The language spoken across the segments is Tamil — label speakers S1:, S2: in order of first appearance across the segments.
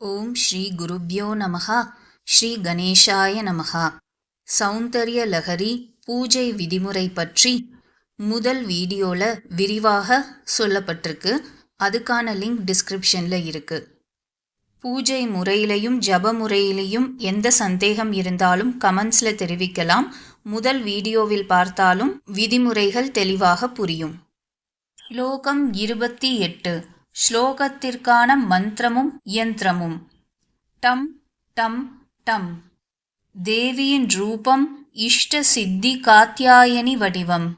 S1: ஓம் ஸ்ரீ குருப்யோ நமகா ஸ்ரீ கணேஷாய நமகா சௌந்தர்ய லஹரி பூஜை விதிமுறை பற்றி முதல் வீடியோவில் விரிவாக சொல்லப்பட்டிருக்கு. அதுக்கான லிங்க் டிஸ்கிரிப்ஷனில் இருக்குது பூஜை முறையிலையும் ஜப முறையிலையும் எந்த சந்தேகம் இருந்தாலும் கமெண்ட்ஸில் தெரிவிக்கலாம். முதல் வீடியோவில் பார்த்தாலும் விதிமுறைகள் தெளிவாக புரியும். ஸ்லோகம் இருபத்தி எட்டு. ஸ்லோகத்திற்கான மந்திரமும் யந்திரமும் டம் டம் டம். தேவியின் ரூபம் இஷ்ட சித்தி காத்தியாயனி வடிவம்.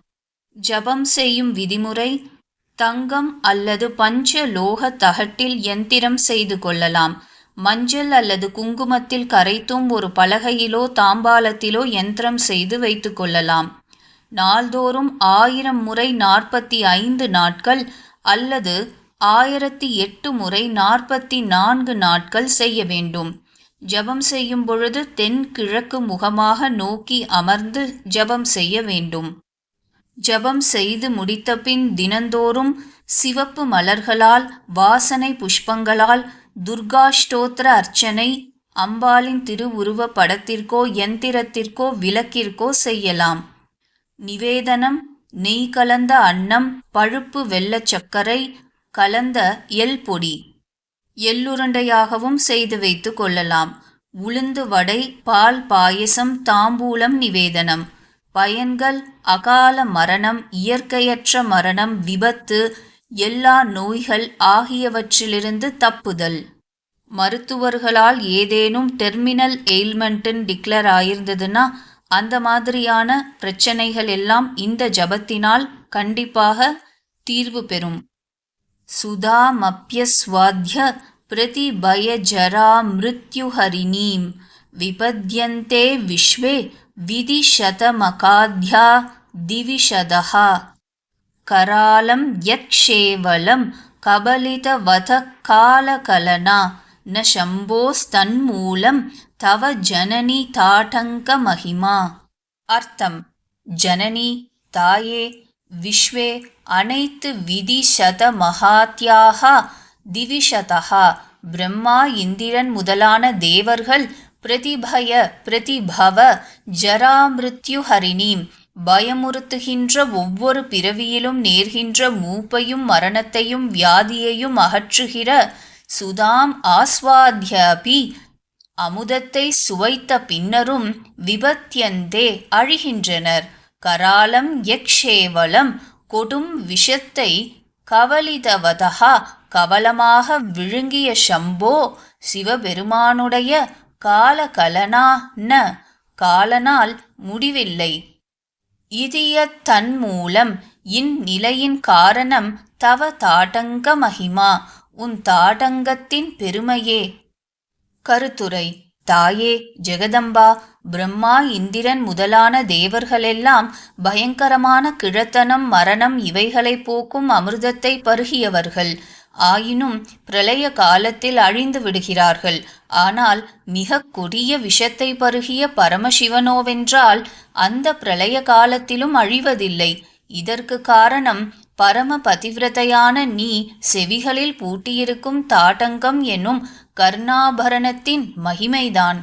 S1: ஜபம் செய்யும் விதிமுறை தங்கம் அல்லது பஞ்ச லோக தகட்டில் யந்திரம் செய்து கொள்ளலாம். மஞ்சள் அல்லது குங்குமத்தில் கரைத்தும் ஒரு பலகையிலோ தாம்பாலத்திலோ யந்திரம் செய்து வைத்து கொள்ளலாம். நாள்தோறும் ஆயிரம் முறை நாற்பத்தி ஐந்து நாட்கள் அல்லது ஆயிரத்தி எட்டு முறை நாற்பத்தி நான்கு நாட்கள் செய்ய வேண்டும். ஜபம் செய்யும் பொழுது தென்கிழக்கு முகமாக நோக்கி அமர்ந்து ஜபம் செய்ய வேண்டும். ஜபம் செய்து முடித்தபின் தினந்தோறும் சிவப்பு மலர்களால் வாசனை புஷ்பங்களால் துர்காஷ்டோத்திர அர்ச்சனை அம்பாளின் திருவுருவ படத்திற்கோ யந்திரத்திற்கோ விளக்கிற்கோ செய்யலாம். நிவேதனம் நெய் கலந்த அன்னம் பழுப்பு வெள்ளச் சர்க்கரை கலந்த எல் பொடி. எள்ளுருண்டையாகவும் செய்து வைத்து கொள்ளலாம். உளுந்து வடை பால் பாயசம் தாம்பூலம் நிவேதனம். பயன்கள் அகால மரணம் இயற்கையற்ற மரணம் விபத்து எல்லா நோய்கள் ஆகியவற்றிலிருந்து தப்புதல். மருத்துவர்களால் ஏதேனும் டெர்மினல் எயில்மெண்ட்டுன்னு டிக்ளேர் ஆயிருந்ததுன்னா அந்த மாதிரியான பிரச்சனைகள் எல்லாம் இந்த ஜபத்தினால் கண்டிப்பாக தீர்வு பெறும். सुधामप्यस्वाध्यप्रतिभयजरामृत्युहरिणीं विपद्यन्ते विश्वे विधिशतमकाध्या दिविशदः। करालं यत्क्षेवलं कबलितवतः कालकलना न शम्भोस्तन्मूलं तव जननि ताटङ्कमहिमा। अर्थं जननि ताये விஸ்வே அனைத்து விதிஷத மகாத்தியாக திவிஷதா. பிரம்மா இந்திரன் முதலான தேவர்கள் பிரதிபய பிரதிபவ ஜராமிருத்யுஹரிணீம். பயமுறுத்துகின்ற ஒவ்வொரு பிறவியிலும் நேர்கின்ற மூப்பையும் மரணத்தையும் வியாதியையும் அகற்றுகிற சுதாம் ஆஸ்வாத்யபி அமுதத்தை சுவைத்த பின்னரும் விபத்தியந்தே அழிகின்றனர். கராலம் யக்ஷேவலம் கொடும் விஷத்தை கவலிதவதா கவலமாக விழுங்கிய சம்போ சிவபெருமானுடைய காலகலனா ந காலனால் முடிவில்லை. இதிய தன்மூலம் இந்நிலையின் காரணம் தவ தாட்டங்க மகிமா உன் தாட்டங்கத்தின் பெருமையே. கருத்துரை தாயே ஜெகதம்பா பிரம்மா இந்திரன் முதலான தேவர்களெல்லாம் பயங்கரமான கிழத்தனம் மரணம் இவைகளை போக்கும் அமிர்தத்தை பருகியவர்கள். ஆயினும் பிரளய காலத்தில் அழிந்து விடுகிறார்கள். ஆனால் மிக கொடிய விஷத்தை பருகிய பரமசிவனோவென்றால் அந்த பிரளய காலத்திலும் அழிவதில்லை. இதற்கு காரணம் பரம பதிவிரதையான நீ செவிகளில் பூட்டியிருக்கும் தாட்டங்கம் என்னும் கர்ணாபரணத்தின் மகிமைதான்.